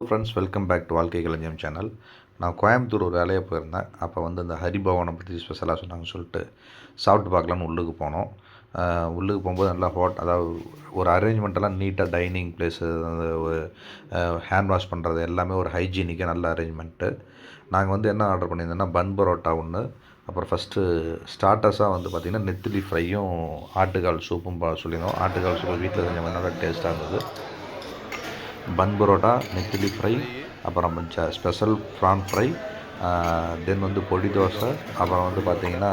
Friends welcome back to வாழ்க்கை கலைஞம் channel நான் கோயம்புத்தூர் ஒரு வேலையாக போயிருந்தேன். அப்போ வந்து இந்த ஹரிபவனை பற்றி ஸ்பெஷலாக சொன்னாங்கன்னு சொல்லிட்டு சாப்பிட்டு பார்க்கலான்னு உள்ளுக்கு போனோம். உள்ளுக்கு போகும்போது நல்லா ஹோட் அதாவது ஒரு அரேஞ்ச்மெண்ட்டெல்லாம் நீட்டாக டைனிங் பிளேஸு அந்த ஹேண்ட் வாஷ் பண்ணுறது எல்லாமே ஒரு ஹைஜீனிக்காக நல்ல அரேஞ்ச்மெண்ட்டு நாங்கள் வந்து என்ன ஆர்டர் பண்ணியிருந்தோன்னா பன் பரோட்டா ஒன்று அப்புறம் ஃபஸ்ட்டு ஸ்டார்டர்ஸாக வந்து பார்த்திங்கன்னா நெத்திலி ஃப்ரையும் ஆட்டுக்கால் சூப்பும் பா- சொல்லியிருந்தோம். ஆட்டுக்கால் சூப்பு வீட்டில் செஞ்ச மாதிரி நல்லா டேஸ்ட்டாக இருந்தது. பன் பரோட்டா நெத்திலி ஃப்ரை அப்புறம் ஸ்பெஷல் ப்ரான் ஃப்ரை தென் வந்து பொடி தோசை அப்புறம் வந்து பார்த்திங்கன்னா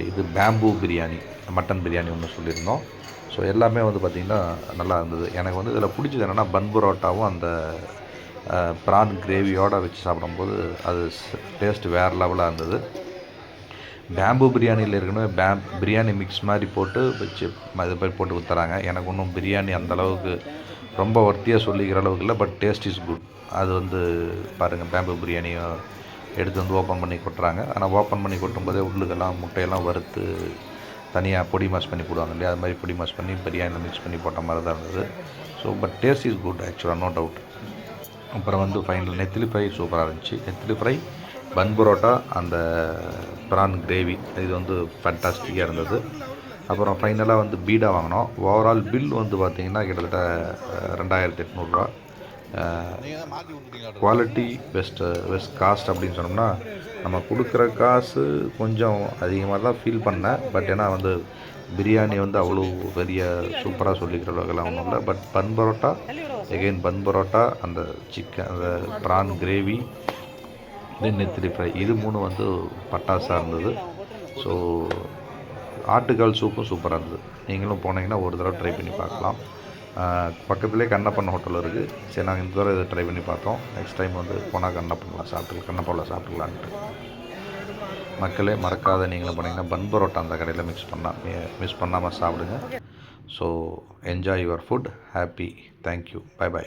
இது பேம்பூ பிரியாணி மட்டன் பிரியாணி ஒன்று சொல்லியிருந்தோம். ஸோ எல்லாமே வந்து பார்த்திங்கன்னா நல்லா இருந்தது. எனக்கு வந்து இதில் பிடிச்சது என்னென்னா பன் பரோட்டாவும் அந்த ப்ரான் கிரேவியோடு வச்சு சாப்பிடும்போது அது டேஸ்ட் வேறு லெவலாக இருந்தது. பேம்பு பிரியாணியில் ஏற்கனவே பேம் பிரியாணி மிக்ஸ் மாதிரி போட்டு வச்சு ம- இது மாதிரி போட்டு ஊற்றுறாங்க எனக்கு ஒன்றும் பிரியாணி அந்தளவுக்கு ரொம்ப ஒர்த்தியாக சொல்லிக்கிற அளவுக்கு இல்லை பட் டேஸ்ட் இஸ் குட் அது வந்து பாருங்கள் பேம்பு பிரியாணியை எடுத்து வந்து ஓப்பன் பண்ணி கொட்டுறாங்க. ஆனால் ஓப்பன் பண்ணி கொட்டும்போதே உள்ளுக்கெல்லாம் முட்டையெல்லாம் வறுத்து தனியாக பொடி மாஸ் பண்ணி போடுவாங்க இல்லையா? அது மாதிரி பொடி மாஸ் பண்ணி பிரியாணியில் மிக்ஸ் பண்ணி போட்ட மாதிரி தான் இருந்தது. So but taste is good ஆக்சுவலாக நோ டவுட் அப்புறம் வந்து ஃபைனல் நெத்திலி ஃப்ரை சூப்பராக இருந்துச்சு. நெத்திலி ஃப்ரை பன் பரோட்டா அந்த ப்ரான் கிரேவி இது வந்து ஃபேண்டாஸ்டிக்காக இருந்தது. அப்புறம் ஃபைனலாக வந்து பீடா வாங்கினோம். ஓவரால் பில் வந்து பார்த்திங்கன்னா கிட்டத்தட்ட ரெண்டாயிரத்தி எட்நூறுரூவா குவாலிட்டி பெஸ்ட்டு பெஸ்ட் காஸ்ட் அப்படின்னு சொன்னோம்னா நம்ம கொடுக்குற காசு கொஞ்சம் அதிகமாக தான் ஃபீல் பண்ணேன். பட் ஏன்னா வந்து பிரியாணி வந்து அவ்வளோ பெரிய சூப்பராக சொல்லிக்கிற அளவுக்குலாம் ஒன்றும் இல்லை. But bun parotta again bun parotta அந்த சிக்கன் அந்த ப்ரான் கிரேவி தென் நெத்திலி ஃப்ரை இது மூணு வந்து பட்டாசாக இருந்தது. ஸோ ஆட்டுக்கால் சூப்பும் சூப்பராக இருந்தது. நீங்களும் போனீங்கன்னா ஒரு தடவை ட்ரை பண்ணி பார்க்கலாம். பக்கத்துலேயே கண்ணப்பன் ஹோட்டல் இருக்குது சரி நாங்கள் இந்த தடவை இதை ட்ரை பண்ணி பார்த்தோம். நெக்ஸ்ட் டைம் வந்து போனால் கண்ணப்பன்லாம் சாப்பிட்டு கண்ணப்பனில் சாப்பிட்லான்ட்டு. மக்களே மறக்காத நீங்களும் போனீங்கன்னா பன் பரோட்டா அந்த கடையில் மிக்ஸ் பண்ணால் மிஸ் பண்ணாமல் சாப்பிடுங்க. So enjoy your food happy thank you bye bye